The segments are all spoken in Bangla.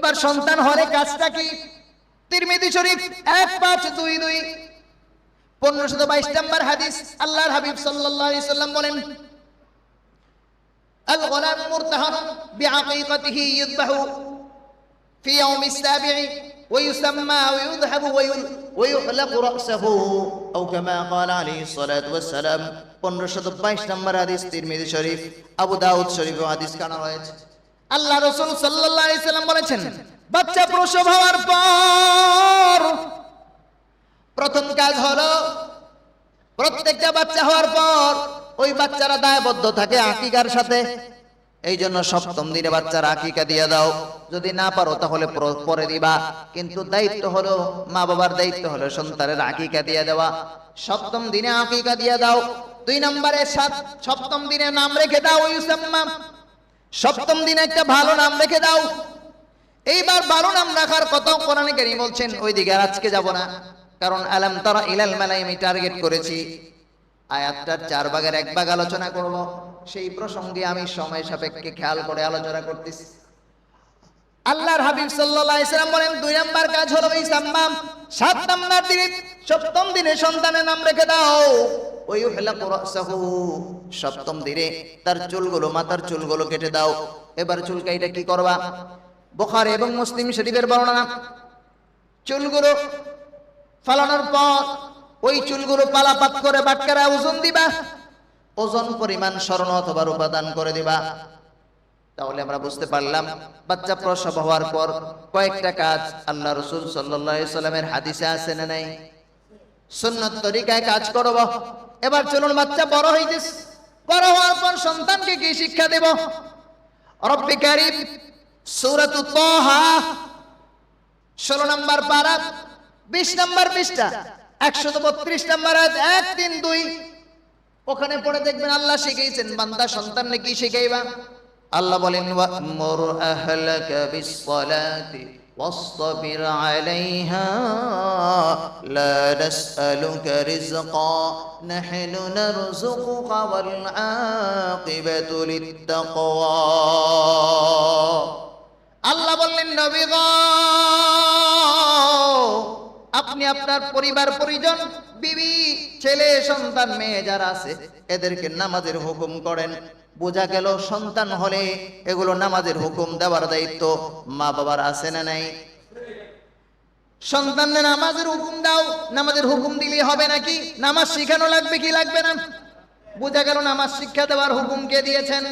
এবার সন্তান হলে কাজটা কি তিরমিদি শরীফ এক পাঁচ দুই দুই পনেরোশত বাইশ নম্বর হাদিস আল্লাহর হাবিব সাল্লাল্লাহু আলাইহি সাল্লাম বলেন الغلام مرتهن بعقيقته يذبح في يوم السابع ويسمى ويذهب وي- ويحلق رأسه أو كما قال عليه الصلاة والسلام পনেরোশত বাইশ নম্বর হাদিস তিরমিজি শরীফ আবু দাউদ শরীফ হাদিস কানা রয়েছে আল্লাহ রসুল সাল্লাম বলেছেন, বাচ্চা প্রসব হওয়ার পর প্রথম কাজ হলো প্রত্যেকটা বাচ্চা হওয়ার পর ওই বাচ্চারা দায়বদ্ধ থাকে আকিকার সাথে। এই জন্য সপ্তম দিনে বাচ্চার আকিকা দিয়ে দাও। যদি না পারো তাহলে পরে দিবা। কিন্তু দায়িত্ব হলো মা বাবার দায়িত্ব হলো সন্তানের আকিকা দিয়ে দেওয়া। সপ্তম দিনে আকিকা দিয়ে দাও। দুই নম্বরে সাত, সপ্তম দিনে নাম রেখে দাও ইউসাম্মা। সপ্তম দিনে একটা ভালো নাম রেখে দাও। এইবার ভালো নাম রাখার কথা কোরআনে কারীম বলছেন, ওইদিকে আর আজকে যাব না। কারণ আলাম তারা ইলাল মালাই আমি টার্গেট করেছি। আয়াতটার চার ভাগের এক ভাগ আলোচনা করব। সেই প্রসঙ্গে আমি সময় সাপেক্ষে খেয়াল করে আলোচনা করতেছি। আল্লাহর হাবিব সাল্লাল্লাহু আলাইহি সাল্লাম বলেন, দুই নাম্বার কাজ হলো এই সাম্মাম। সাত নাম্বার দিনে সপ্তম দিনে সন্তানের নাম রেখে দাও। সপ্তম দিনে তার চুলগুলো, মাথার চুলগুলো কেটে দাও। এবার চুলকাইটা কি করবা? বুখারী এবং মুসলিম শরীফের বর্ণনা। চুলগুলো ফালানোর পর ওই চুলগুলো পালাপাত করে বাটকারা ওজন দিবা। ওজন পরিমাণ স্মরণ অথবা উপাদান করে দিবা। তাহলে আমরা বুঝতে পারলাম, বাচ্চা প্রসব হওয়ার পর কয়েকটা কাজ আল্লাহ রসুল সাল্লামের হাদিসে আছে না নাই? সুন্নত তরিকায় কাজ করব, এবার চলুন বাচ্চা বড় হইতেছে। বড় হওয়ার পর সন্তানকে কি শিক্ষা দেব? রব্বি কারিম, সূরাতু ষোলো নম্বর পারা, বিশ নম্বর পৃষ্ঠা একশো বত্রিশ নম্বর এক, তিন, দুই। ওখানে পড়ে দেখবেন আল্লাহ শিখাইছেন, বান্দা সন্তান কি শিখাইবা? আল্লাহ বলেন ওয়া'মুর আহলাকা বিস-সালাতি واصطبر عليها لا نسألك رزقا نحن نرزقك والعاقبة للتقوى আল্লাহ বললেন নবী গো আপনি আপনার পরিবার, পরিজন, বিবি, ছেলে, সন্তান, মেয়ে যারা আছে, এদেরকে নামাজের হুকুম করেন। বোঝা গেল সন্তান হলে এগুলো নামাজের হুকুম দেওয়ার দায়িত্ব মা বাবার আছে না নাই? সন্তানদের নামাজের হুকুম দাও, নামাজের হুকুম দিলে হবে নাকি? নামাজ শিখানো লাগবে কি লাগবে না? বোঝা গেল নামাজ শিক্ষা দেওয়ার হুকুম কে দিয়েছেন?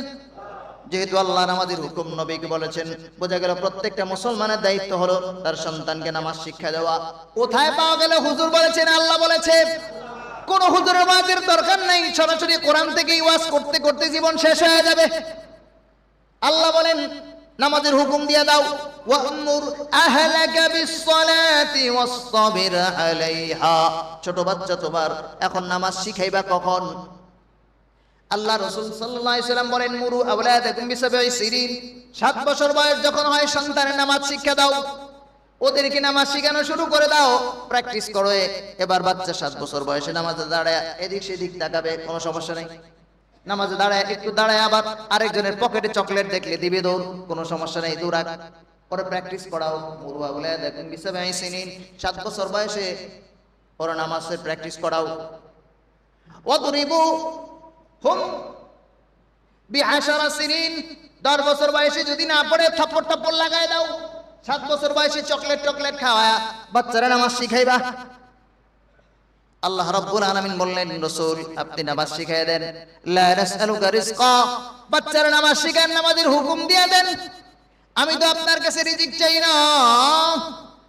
যেহেতু আল্লাহ নামাজের হুকুম নবীকে বলেছেন, বোঝা গেল প্রত্যেকটা মুসলমানের দায়িত্ব হলো তার সন্তানকে নামাজ শিক্ষা দেওয়া। কোথায় পাওয়া গেলে? হুজুর বলেছেন, আল্লাহ বলেছে, কোন হুজুরের ওয়াজের দরকার নাই, সরাসরি কোরআন থেকেই ওয়াজ করতে করতে জীবন শেষ হয়ে যাবে। আল্লাহ বলেন, নামাজের হুকুম দিয়ে দাও। ছোট বাচ্চা তোমার, এখন নামাজ শিখাইবা কখন? আল্লাহ রসুল সাল্লাম বলেন, মুরু সিরিন। সাত বছর বয়স যখন হয়, সন্তানের নামাজ শিক্ষা দাও। ওদেরকে নামাজ শেখানো শুরু করে দাও। প্র্যাকটিস করো। এবার বাচ্চা সাত বছর বয়সে নামাজে দাঁড়ায়, এদিক সেদিক তাকাবে, কোনো সমস্যা নেই। নামাজে দাঁড়ায়, একটু দাঁড়ায় আবার আরেকজনের পকেটে চকলেট দেখলে দিবে দৌড়, কোনো সমস্যা নেই, দৌড়াক। পরে প্র্যাকটিস করাও, মুরু আওলাদাকুম বিসাবঈ সিরিন। সাত বছর বয়সে ওরা নামাজের প্র্যাকটিস করাও। হুম। বিআশারা সিনিন দশ বছর বয়সে যদি না পড়ে থাপ্পড় থাপ্পড় লাগাই দাও। সাত বছর বয়সে চকলেট টকলেট খাওয়া বাচ্চারা নামাজ শিখাইবা। আল্লাহ রাব্বুল আলামিন বললেন, রাসূল, আপনি নামাজ শিখাই দেন। লা নাসআলুকা রিজকা। বাচ্চারা নামাজ শিখান নামাজের হুকুম দিয়ে দেন। আমি তো আপনার কাছে রিজিক চাই না।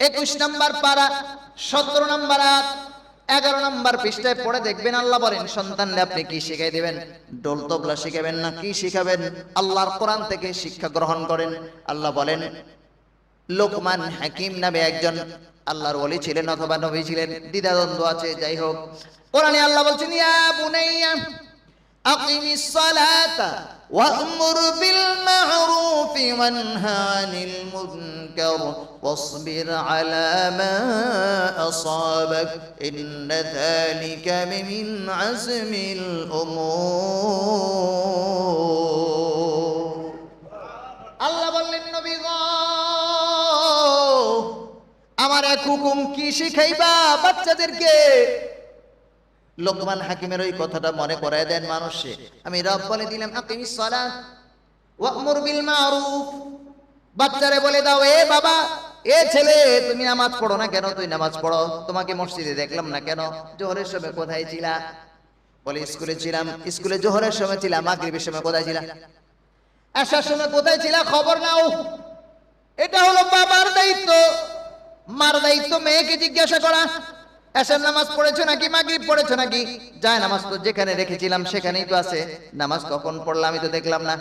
একুশ নাম্বার পারা সতেরো নাম্বার আয়াত এগারো নাম্বার পৃষ্ঠায় পড়ে দেখবেন আল্লাহ বলেন সন্তানলে আপনি কি শিখাই দিবেন? ডোল তবলা শিখাবেন না কি শিখাবেন? আল্লাহর কোরআন থেকে শিক্ষা গ্রহণ করেন। আল্লাহ বলেন, লোকমান হাকিম নামে একজন আল্লাহর ওলি ছিলেন অথবা নবী ছিলেন, দ্বিধাদ্বন্দ্ব আছে, যাই হোক। কোরআনে আল্লাহ বলছেন, ইয়া বুনাইয়া আকিমিস সালাতা وأمر بالمعروف وانه عن المنكر واصبر على ما أصابك إن ذلك من عزم الأمور আল্লাহ বললেন নবী গো, আমার এক হুকুম কি শিখাইবা বাচ্চাদেরকে লোকমান হাকিমের ওই কথাটা মনে করায় দেন মানুষে আমি রব বলে দিলাম, আকিমিস বাচ্চারে বলে দাও, এ বাবা, এ ছেলে, তুমি নামাজ পড়ো না কেন? তুই নামাজ পড়ো। তোমাকে মসজিদে দেখলাম না কেন? জোহরের সময় কোথায় ছিলা? বলে, স্কুলে ছিলাম, স্কুলে জোহরের সময় ছিলাম, মাগরিবের সময় কোথায় ছিলাম আসার সময় কোথায় ছিলা? খবর নাও। এটা হলো বাবার দায়িত্ব। মার দায়িত্ব, মেয়েকে জিজ্ঞাসা করা। এসার নামাজ পড়েছো নাকি মাগরিব পড়েছো নাকি? যায় নামাজ তো যেখানে রেখেছিলাম, সেখানেই তো আছে। নামাজ কখন পড়লাম আমি তো দেখলাম না।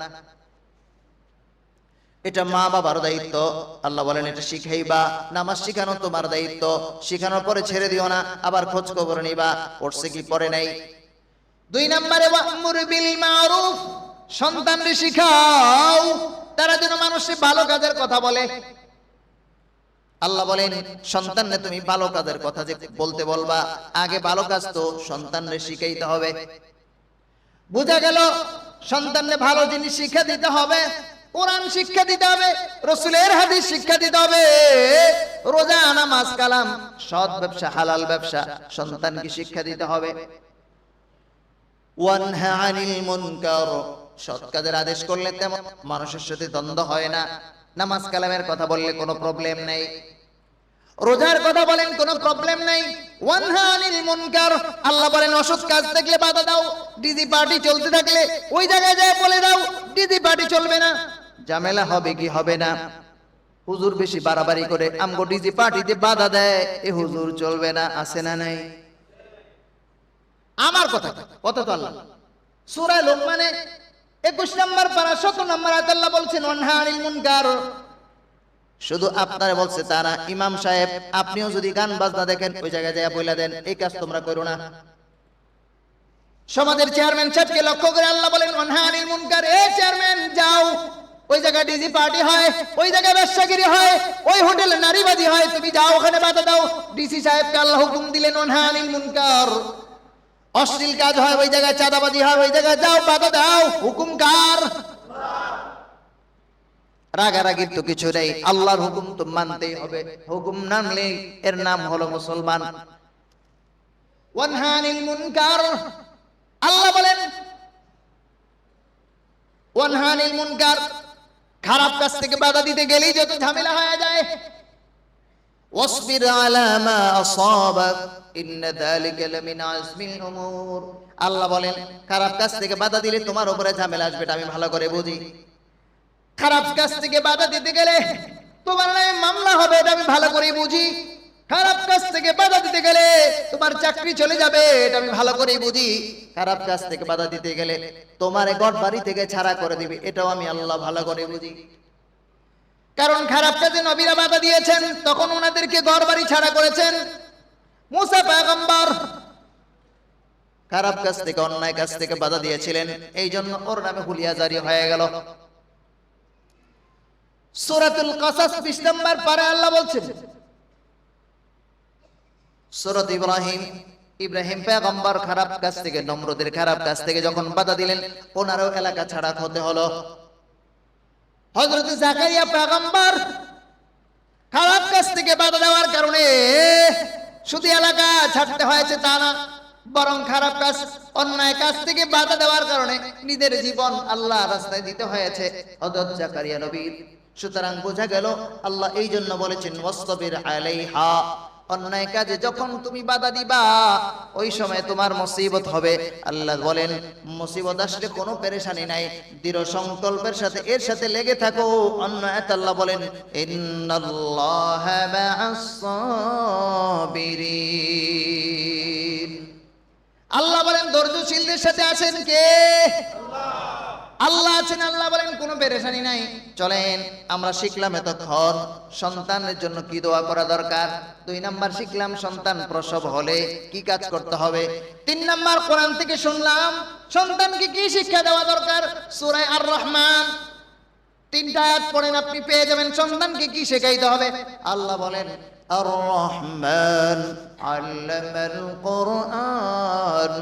এটা মা বাবার দায়িত্ব। আল্লাহ বলেন, এটা শিখাইবা। নামাজ শিখানো তোমার দায়িত্ব। শিখানোর পরে ছেড়ে দিও না, আবার খোঁজ খবর নিবা। পড়ছে কি পড়ে নাই? দুই নম্বরে বিল মারুফ। সন্তানরে শিখাও। তারা যেন মানুষে ভালো কাজের কথা বলে। আল্লাহ বলেন, সন্তানরে তুমি ভালো কাজের কথা যে বলতে বলবা, আগে ভালো কাজ তো সন্তানরে শিখাইতে হবে। বুঝা গেল, সন্তানরে ভালো জিনিস শিক্ষা দিতে হবে, কোরআন শিক্ষা দিতে হবে, রসুলের হাদিস শিক্ষা দিতে হবে। রোজা, নামাজ, কালাম, সৎ ব্যবসা, হালাল ব্যবসা, সন্তানকে শিক্ষা দিতে হবে। সৎ কাজের আদেশ করলে তেমন মানুষের সাথে দ্বন্দ্ব হয় না। নামাজ, কালামের কথা বললে কোনো প্রবলেম নেই। রোজার কথা বলেন, কোনো প্রবলেম নাই। আল্লাহ বলেন, অসৎ কাজ দেখলে বাধা দাও, ডিজি পার্টি চলতে থাকলে ওই জায়গায় যায় বলে দাও, ডিজি পার্টি চলবে না। ঝামেলা হবে কি হবে না? হুজুর বেশি বাড়াবাড়ি করে আমগো ডিজি পার্টিতে বাধা দেয়, এ হুজুর চলবে না, আছে না নাই? আমার কথা কথা তো আল্লাহ। সূরা লোকমানে 21 নম্বর পারা 17 নম্বর আয়াত আল্লাহ বলছেন ওয়ানহা আনিল মুনকার শুধু আপনারা বলছে তারা, ইমাম সাহেব, আপনিও যদি গান বাজনা দেখেন, ওই জায়গায় যায় বইলা দেন, এই কাজ তোমরা করো না। সমাজের চেয়ারম্যান সাহেবকে লক্ষ্য করে আল্লাহ বলেন ওয়ানহা আনিল মুনকার, এ চেয়ারম্যান, যাও। ওই জায়গায় ডিজি পার্টি হয়, ওই জায়গায় ব্যবসাগিরি হয়, ওই হোটেলে নারীবাদী হয়, তুমি যাও, ওখানে বাধা দাও। ডিসি সাহেবকে আল্লাহ হুকুম দিলেন ওয়ানহা আনিল মুনকার। অশ্লীল কাজ হয়, ওই জায়গায় চাঁদাবাজি হয়, ওই জায়গায় যাও, বাধা দাও। হুকুম কার? রাগারাগির তো কিছু নেই। আল্লাহর হুকুম তো মানতেই হবে। হুকুম নামলে এর নাম হলো মুসলমান। আল্লাহ বলেন খারাপ কাজ থেকে বাধা দিতে গেলেই যত ঝামেলা হয়ে যায়। আল্লাহ বলেন, খারাপ কাজ থেকে বাধা দিলে তোমার উপরে ঝামেলা আসবে এটা আমি ভালো করে বুঝি। খারাপ কাজ থেকে বাধা দিতে গেলে তোমার নামে মামলা হবে এটা আমি ভালো করে বুঝি। খারাপ কাজ থেকে বাধা দিতে গেলে তোমার চাকরি চলে যাবে এটা আমি ভালো করে বুঝি। খারাপ কাজ থেকে বাধা দিতে গেলে তোমার গড় বাড়ি থেকে ছাড়া করে দিবে, এটাও আমি আল্লাহ ভালো করে বুঝি। কারণ খারাপ কাজে নবীরা বাধা দিয়েছেন, তখন ওনাদেরকে ঘর বাড়ি ছাড়া করেছেন। মুসা খারাপ কাজ থেকে, অন্যায় কাজ থেকে বাধা দিয়েছিলেন এই জন্য ওর নামে হুলিয়া জারি হয়ে গেল। সূরাতুল কাসাস 20 নম্বর পারে আল্লাহ বলছেন, সূরাত ইব্রাহিম ইব্রাহিম পয়গম্বর খারাপ কাজ থেকে, নমরুদের খারাপ কাজ থেকে যখন বাধা দিলেন, ওনারও এলাকা ছাড়া হতে হলো। হযরত জাকারিয়া পয়গম্বর খারাপ কাজ থেকে বাধা দেওয়ার কারণে শুধু এলাকা ছাড়তে হয়েছে তা না, বরং খারাপ কাজ, অন্যায় কাজ থেকে বাধা দেওয়ার কারণে নিজের জীবন আল্লাহ রাস্তায় দিতে হয়েছে। হযরত জাকারিয়া নবীর সুতরাং বোঝা গেল, আল্লাহ এই জন্য বলেছেন অন্যায় কাজে যখন তুমি বাধা দিবা, ওই সময় তোমার মুসিবত হবে। আল্লাহ বলেন, মুসিবত আসলে কোনো পেরেশানি নাই, দৃঢ় সংকল্পের সাথে এর সাথে লেগে থাকো। অন্য আল্লাহ বলেন আল্লাহ বলেন, ধৈর্যশীলদের সাথে আছেন কে? আল্লাহ আছেন, আল্লাহ বলেন, কোনো পেরেশানি নাই। চলেন, আমরা শিখলাম এতক্ষণ, সন্তানের জন্য কি দোয়া করা দরকার? দুই নাম্বার শিখলাম, সন্তান প্রসব হলে কি কাজ করতে হবে? তিন নাম্বার কোরআন থেকে শুনলাম, সন্তানকে কি শিক্ষা দেওয়া দরকার? সুরায় আর রহমান তিনটা আয়াত পড়েন, আপনি পেয়ে যাবেন, সন্তানকে কি শেখাইতে হবে? আল্লাহ বলেন আর রহমান আল্লামাল কোরআন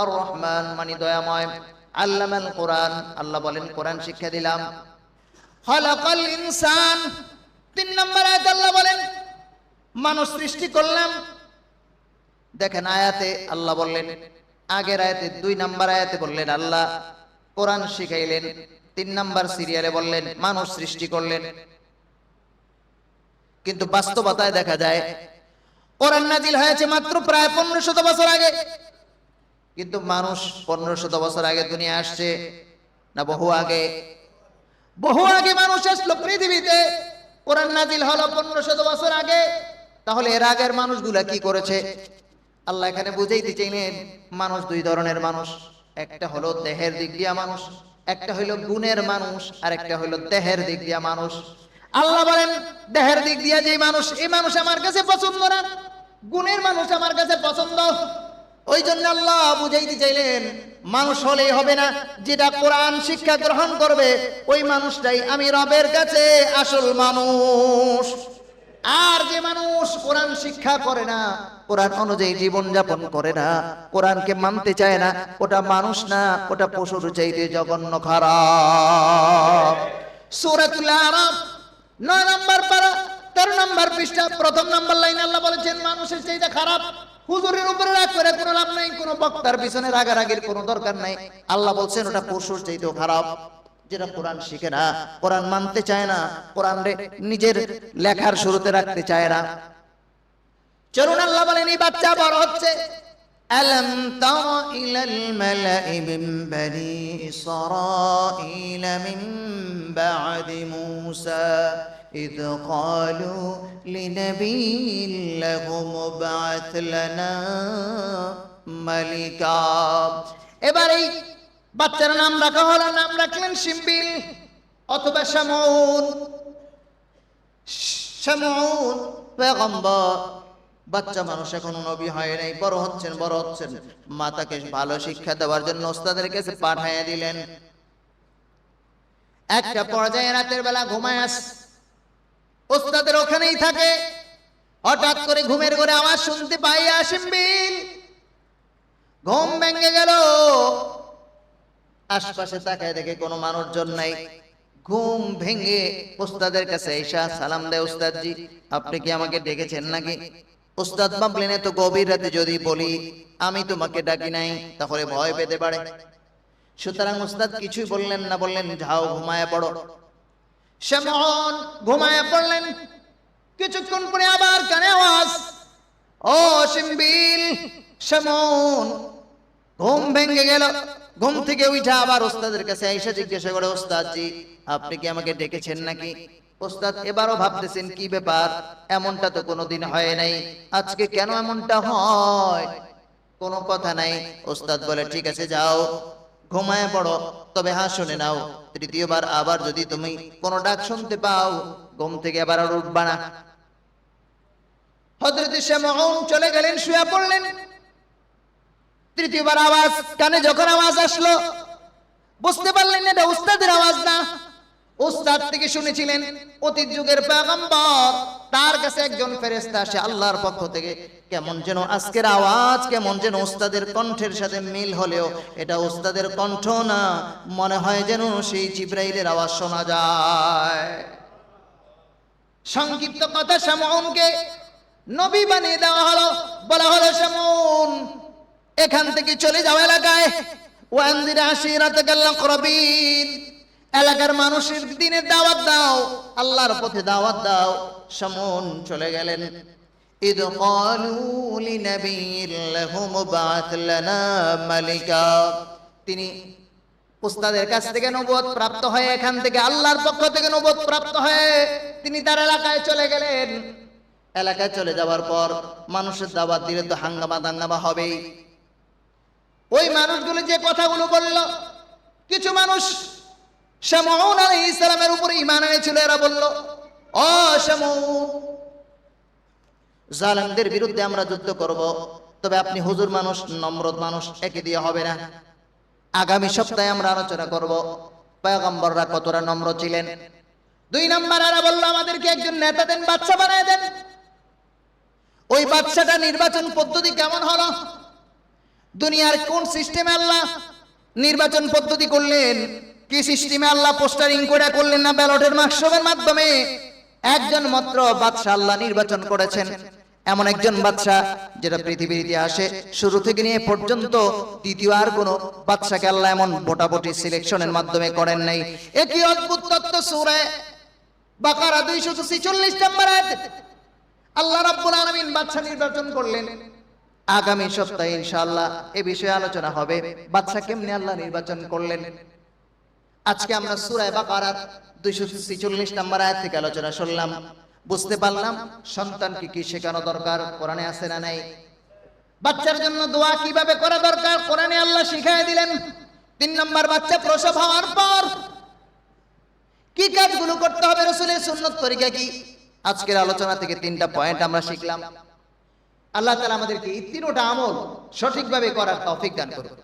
আর রহমান মানে দয়াময়। কোরআন আল্লাহ বলেন, কোরআন শিক্ষা দিলাম। ইনসান তিন নম্বর আল্লাহ বলেন, মানুষ সৃষ্টি করলাম। দেখেন আয়াতে আল্লাহ বললেন, আগের আয়াতে দুই নাম্বার আয়াতে বললেন আল্লাহ, কোরআন শিখাইলেন। তিন নাম্বার সিরিয়ালে বললেন, মানুষ সৃষ্টি করলেন। কিন্তু বাস্তবতায় দেখা যায় কোরআন নাজিল হয়েছে মাত্র প্রায় পনেরো শত বছর আগে। কিন্তু মানুষ পনেরো শত বছর আগে দুনিয়া আসছে না বহু আগে? বহু আগে মানুষ আসলো পৃথিবীতে। কোরআন নাজিল হলো পনেরো শত বছর আগে। তাহলে এর আগের মানুষগুলা কি করেছে? আল্লাহ এখানে বুঝাইতে চাইলেন, মানুষ দুই ধরনের মানুষ। একটা হলো দেহের দিক দিয়া মানুষ, একটা হইল গুণের মানুষ, আর একটা হইল দেহের দিক দিয়া মানুষ। আল্লাহ বলেন, দেহের দিক দিয়া যে মানুষ, এই মানুষ আমার কাছে পছন্দ না। গুণের মানুষ আমার কাছে পছন্দ। ওই জন্য আল্লাহ বুঝাইতে চাইলেন, মানুষ হলেই হবে না। যেটা কোরআন শিক্ষা গ্রহণ করবে, ওই মানুষটাই আমি রবের কাছে আসল মানুষ। আর যে মানুষ কোরআন শিক্ষা করে না, কোরআন অনুযায়ী জীবন যাপন করে না, কোরআনকে মানতে চায় না, ওটা মানুষ না, ওটা পশুর চাইতে জঘন্য খারাপ। সূরাতুল আরাফ, নয় নম্বর পারা পৃষ্ঠা প্রথম নম্বর লাইন আল্লাহ বলেছেন মানুষের চাইতে খারাপ হুজুরের উপরে রাগ করে কোনো লাভ নাই কোনো বক্তার পিছনে রাগারাগির কোনো দরকার নাই আল্লাহ বলছেন ওটা পশুর চাইতেও খারাপ যেটা কোরআন শিখে না কোরআন মানতে চায় না কোরআন রে নিজের লেখার শুরুতে রাখতে চায় না চলুন আল্লাহ বলেন এই বাচ্চা বড় হচ্ছে ألم تر إلى الملأ من بني إسرائيل من بعد موسى إذ قالوا لنبي لهم ابعث لنا ملكا এবার এই বাচ্চার নাম রাখা হলো নাম রাখলেন শিম্বিল অথবা শামউন শামউন পেগম্বর বাচ্চা মানুষ এখনো নবী হয় নাই বড় হচ্ছেন বড় হচ্ছেন মাতাকে ভালো শিক্ষা দেওয়ার জন্য ওস্তাদের কাছে পাঠাইয়া দিলেন একটা পর্যায়ে রাতের বেলা ঘুমায় আস ওস্তাদের ওখানেই থাকে। হঠাৎ করে ঘুমের ঘরে আওয়াজ শুনতে পাই আসিমবিল ঘুম ভেঙে গেল। আশপাশে তাকায় দেখে কোনো মানুষজন নাই। ঘুম ভেঙে ওস্তাদের কাছে এসা সালাম দেয়, ওস্তাদজি, আপনি কি আমাকে ডেকেছেন নাকি? ওস্তাদ ভাবলেন এত গভীর রাতে যদি বলি, আমি তোমাকে ডাকি নাই, তাহলে ভয় পেতে পারে। সুতরাং ওস্তাদ কিছুই বললেন না, বললেন, যাও, ঘুমায় পড়ো। শ্যামন ঘুমায় পড়লেন। কিছুক্ষণ পরে আবার কানে আওয়াজ, ও সিম্বিল শ্যামন ঘুম ভেঙে গেল। ঘুম থেকে উঠা আবার ওস্তাদের কাছে আইসা জিজ্ঞাসা করে ওস্তাদ জি আপনি কি আমাকে ডেকেছেন নাকি? ওস্তাদ এবারও ভাবতেছেন, কি ব্যাপার? এমনটা তো কোনোদিন হয় নাই। আজকে কেন এমনটা হয়? কোনো কথা নাই। ওস্তাদ বলে, ঠিক আছে, যাও। ঘুমায় পড়ো, তবে হ্যাঁ শুনে নাও। তৃতীয়বার আবার যদি তুমি কোনো ডাক শুনতে পাও, ঘুম থেকে আবার আর উঠবা না। হজরত চলে গেলেন, শুয়ে পড়লেন। তৃতীয়বার আওয়াজ, কানে যখন আওয়াজ আসলো, বুঝতে পারলেন এটা উস্তাদের আওয়াজ না। উস্তাদ থেকে শুনেছিলেন, অতীত যুগের পেগম্বর তার কাছে একজন ফেরেশতা আসে আল্লাহর পক্ষ থেকে। কেমন যেন আজকের আওয়াজ, কেমন যেন উস্তাদের কণ্ঠের সাথে মিল হলেও এটা উস্তাদের কণ্ঠ না, মনে হয় যেন সেই জিব্রাইলের আওয়াজ শোনা যায়। সংক্ষিপ্ত কথা শ্যামনকে নবী বানিয়ে দেওয়া হলো, বলা হলো শ্যামন এখান থেকে চলে যাও এলাকায়। ওয়ানদির আশিরাতাকাল আকরাবিন এলাকার মানুষের দিনের দাওয়াত দাও আল্লাহর পথে দাওয়াত দাও সমন চলে গেলেন إذ قالوا لنبي لهم ابعث لنا ملكا তিনি উস্তাদের কাছ থেকে নবুয়ত প্রাপ্ত হয়ে এখান থেকে আল্লাহর পক্ষ থেকে নবুয়ত প্রাপ্ত হয়ে তিনি তার এলাকায় চলে গেলেন এলাকায় চলে যাওয়ার পর মানুষের দাওয়াত দিলে তো হাঙ্গামা দাঙ্গামা হবেই ওই মানুষগুলো যে কথাগুলো বলল কিছু মানুষ শ্যামন আলী ইসলামের উপরে ইমান এনেছিল, এরা বলল ও শ্যামন জালেমদের বিরুদ্ধে আমরা যুদ্ধ করব, তবে আপনি হুজুর মানুষ নম্র মানুষ, একে দিয়ে হবে না। আগামী সপ্তাহে আমরা আলোচনা করব, পয়গম্বররা কতটা নম্র ছিলেন। দুই নম্বর, এরা বলল, আমাদেরকে একজন নেতা দেন বাচ্চা বানায় দেন। ওই বাচ্চাটা নির্বাচন পদ্ধতি কেমন হলো? দুনিয়ার কোন সিস্টেমে আল্লাহ নির্বাচন পদ্ধতি করলেন? কি সিস্টেমে আল্লাহ পোস্টারিং করে করলেন না ব্যালটের মাকসবের মাধ্যমে? একজন মাত্র বাদশা আল্লাহ নির্বাচন করেছেন। এমন একজন বাদশা যেটা পৃথিবীর ইতিহাসে শুরু থেকে নিয়ে পর্যন্ত দ্বিতীয় আর কোন বাদশাকে আল্লাহ এমন ভোটাভুটি সিলেকশনের মাধ্যমে করেন নাই। একই অদ্ভুত তত্ত্ব সুরে বাকারা দুইশো ছিচল্লিশ নম্বর আল্লাহ রাব্বুল আলামিন বাদশা নির্বাচন করলেন। আগামী সপ্তাহে ইনশাআল্লাহ এ বিষয়ে আলোচনা হবে। বাদশা কেমনে আল্লাহ নির্বাচন করলেন? আজকে আমরা সূরা বাকারার 246 নম্বর আয়াত থেকে আলোচনা শুনলাম। বুঝতে পারলাম সন্তানকে কি শেখানো দরকার, কোরআনে আছে না নাই? বাচ্চার জন্য দোয়া কীভাবে করা দরকার, কোরআনে আল্লাহ শিখাই দিলেন। তিন নম্বর, বাচ্চা প্রসব হওয়ার পর কি কাজগুলো করতে হবে রসুলের সুন্নত তরিকা কি? আজকের আলোচনা থেকে তিনটা পয়েন্ট আমরা শিখলাম। আল্লাহ তালা আমাদেরকে এই তিনোটা আমল সঠিকভাবে করার তৌফিক দান করুন।